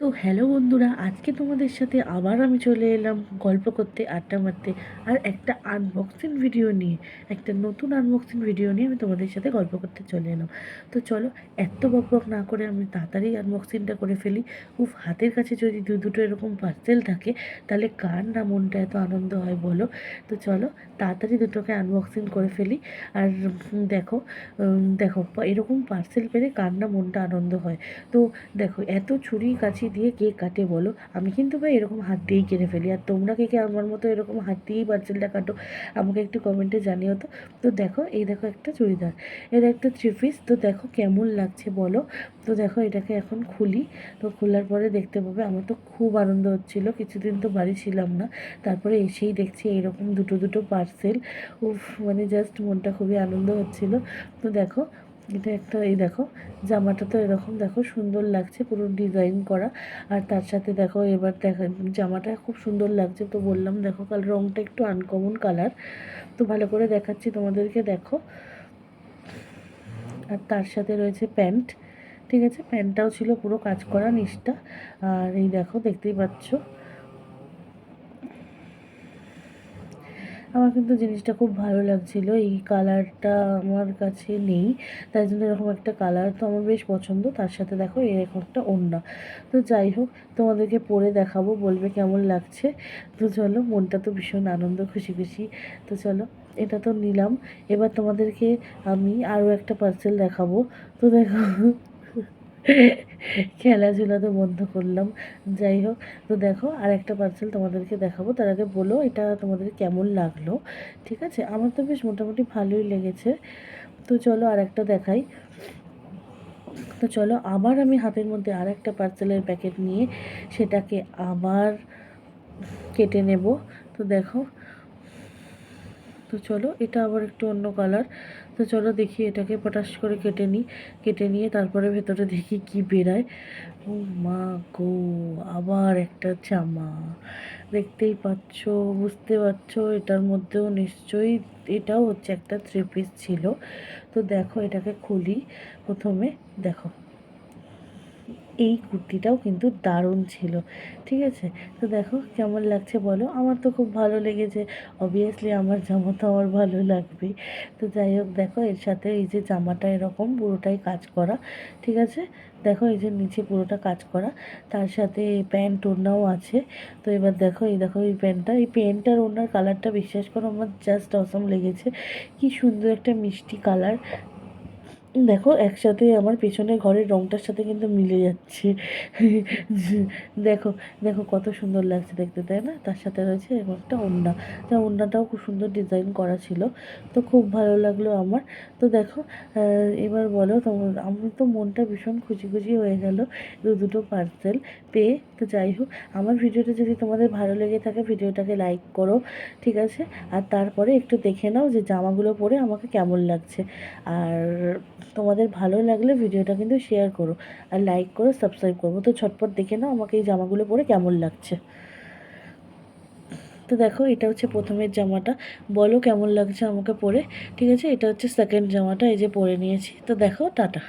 তো হ্যালো বন্ধুরা, আজকে তোমাদের সাথে আবার আমি চলে এলাম গল্প করতে, আড্ডা মারতে আর একটা আনবক্সিং ভিডিও নিয়ে, একটা নতুন আনবক্সিং ভিডিও নিয়ে আমি তোমাদের সাথে গল্প করতে চলে এলাম। তো চলো, এত বক বক না করে আমি তাড়াতাড়ি আনবক্সিংটা করে ফেলি। উফ, হাতের কাছে যদি দু দুটো এরকম পার্সেল থাকে, তাহলে কার না মনটা এত আনন্দ হয় বলো? তো চলো, তাড়াতাড়ি দুটোকে আনবক্সিং করে ফেলি। আর দেখো দেখো, এরকম পার্সেল পেলে কার না মনটা আনন্দ হয়? তো দেখো, এত ছুরি কাছি দিয়ে কে কাটে বলো? আমি কিন্তু ভাই এরকম হাত দিয়েই কেটে ফেলি। আর তোমরা কে কে আমার মতো এরকম হাত দিয়েই পার্সেলটা কাটো, আমাকে একটু কমেন্টে জানিও তো। তো দেখো, এই দেখো একটা চুড়িদার এর একটা থ্রি পিস তো দেখো কেমন লাগছে বলো? তো দেখো এটাকে এখন খুলি। তো খোলার পরে দেখতে পাবে, আমার তো খুব আনন্দ হচ্ছিল। কিছুদিন তো বাড়ি ছিলাম না। তারপরে এসেই দেখছি এরকম দুটো দুটো পার্সেল উফ মানে জাস্ট মনটা খুবই আনন্দ হচ্ছিল। তো দেখো এটা একটা এই দেখো, জামাটা তো এরকম দেখো সুন্দর লাগছে পুরো ডিজাইন করা। আর তার সাথে দেখো এবার দেখা জামাটা খুব সুন্দর লাগছে তো বললাম দেখো কাল রঙটা একটু আনকমন কালার তো ভালো করে দেখাচ্ছি তোমাদেরকে দেখো। আর তার সাথে রয়েছে প্যান্ট, ঠিক আছে? প্যান্টটাও ছিল পুরো কাজ করা নিচটা। আর এই দেখো দেখতেই পাচ্ছ আমার কিন্তু জিনিসটা খুব ভালো লাগছিল। এই কালারটা আমার কাছে নেই, তাই জন্য এরকম একটা কালার তো আমার বেশ পছন্দ। তার সাথে দেখো এরকম একটা ওড়না। তো যাই হোক, তোমাদেরকে পরে দেখাবো, বলবে কেমন লাগছে। তো চলো, মনটা তো ভীষণ আনন্দ, খুশি খুশি। তো চলো, এটা তো নিলাম। এবার তোমাদেরকে আমি আরও একটা পার্সেল দেখাবো। তো দেখো খেলাধুলা তো বন্ধ করলাম। যাই হোক, তো দেখো আর একটা পার্সেল তোমাদেরকে দেখাবো। তার আগে বলো এটা তোমাদের কেমন লাগল, ঠিক আছে? আমার তো বেশ মোটামুটি ভালোই লেগেছে। তো চলো আর একটা দেখাই। তো চলো আবার আমি হাতের মধ্যে আর একটা পার্সেলের প্যাকেট নিয়ে সেটাকে আবার কেটে নেব। তো দেখো তো চলো, এটা আবার একটু অন্য কালার তো চলো দেখি এটাকে পটাশ করে কেটে নিই। কেটে নিয়ে তারপরে ভেতরে দেখি কি বেরায়। ও মা গো, আবার একটা জামা। দেখতেই পাচ্ছ, বুঝতে পারছ, এটার মধ্যেও নিশ্চয়ই এটাও হচ্ছে একটা থ্রি পিস ছিল। তো দেখো এটাকে খুলি প্রথমে, দেখো। এই কুর্তিটাও কিন্তু দারুণ ছিল, ঠিক আছে? তো দেখো কেমন লাগছে বলো? আমার তো খুব ভালো লেগেছে। অবভিয়াসলি আমার জামা তো আমার ভালো লাগবে। তো যাই হোক, দেখো এর সাথে এই যে জামাটা এরকম পুরোটাই কাজ করা, ঠিক আছে? দেখো এই যে নিচে পুরোটা কাজ করা। তার সাথে প্যান্ট ওড়নাও আছে। তো এবার দেখো, এই দেখো এই প্যান্টটা। এই প্যান্টটার ওড়নার কালারটা বিশ্বাস করো, আমার জাস্ট অসম লেগেছে। কি সুন্দর একটা মিষ্টি কালার দেখো, একসাথে আমার পেছনের ঘরের রংটার সাথে কিন্তু মিলে যাচ্ছে। দেখো দেখো কত সুন্দর লাগছে দেখতে, তাই না? তার সাথে রয়েছে একটা ওড়না। তা ওড়নাটাও খুব সুন্দর ডিজাইন করা ছিল। তো খুব ভালো লাগল আমার। তো দেখো এবার বলো তোমার, আমি তো মনটা ভীষণ খুশি খুশি হয়ে গেল দু দুটো পার্সেল পেয়ে। তো যাই হোক, আমার ভিডিওটা যদি তোমাদের ভালো লেগে থাকে, ভিডিওটাকে লাইক করো, ঠিক আছে? আর তারপরে একটু দেখে নাও যে জামাগুলো পরে আমাকে কেমন লাগছে। আর তোমাদের ভালো লাগলে ভিডিওটা কিন্তু শেয়ার করো আর লাইক করো সাবস্ক্রাইব করব তো ছটপট দেখে নাও আমাকে এই জামাগুলো পরে কেমন লাগছে। তো দেখো, এটা হচ্ছে প্রথমের জামাটা। বলো কেমন লাগছে আমাকে পরে। ঠিক আছে, এটা হচ্ছে সেকেন্ড জামাটা, এই যে পরে নিয়েছি। তো দেখো, টাটা।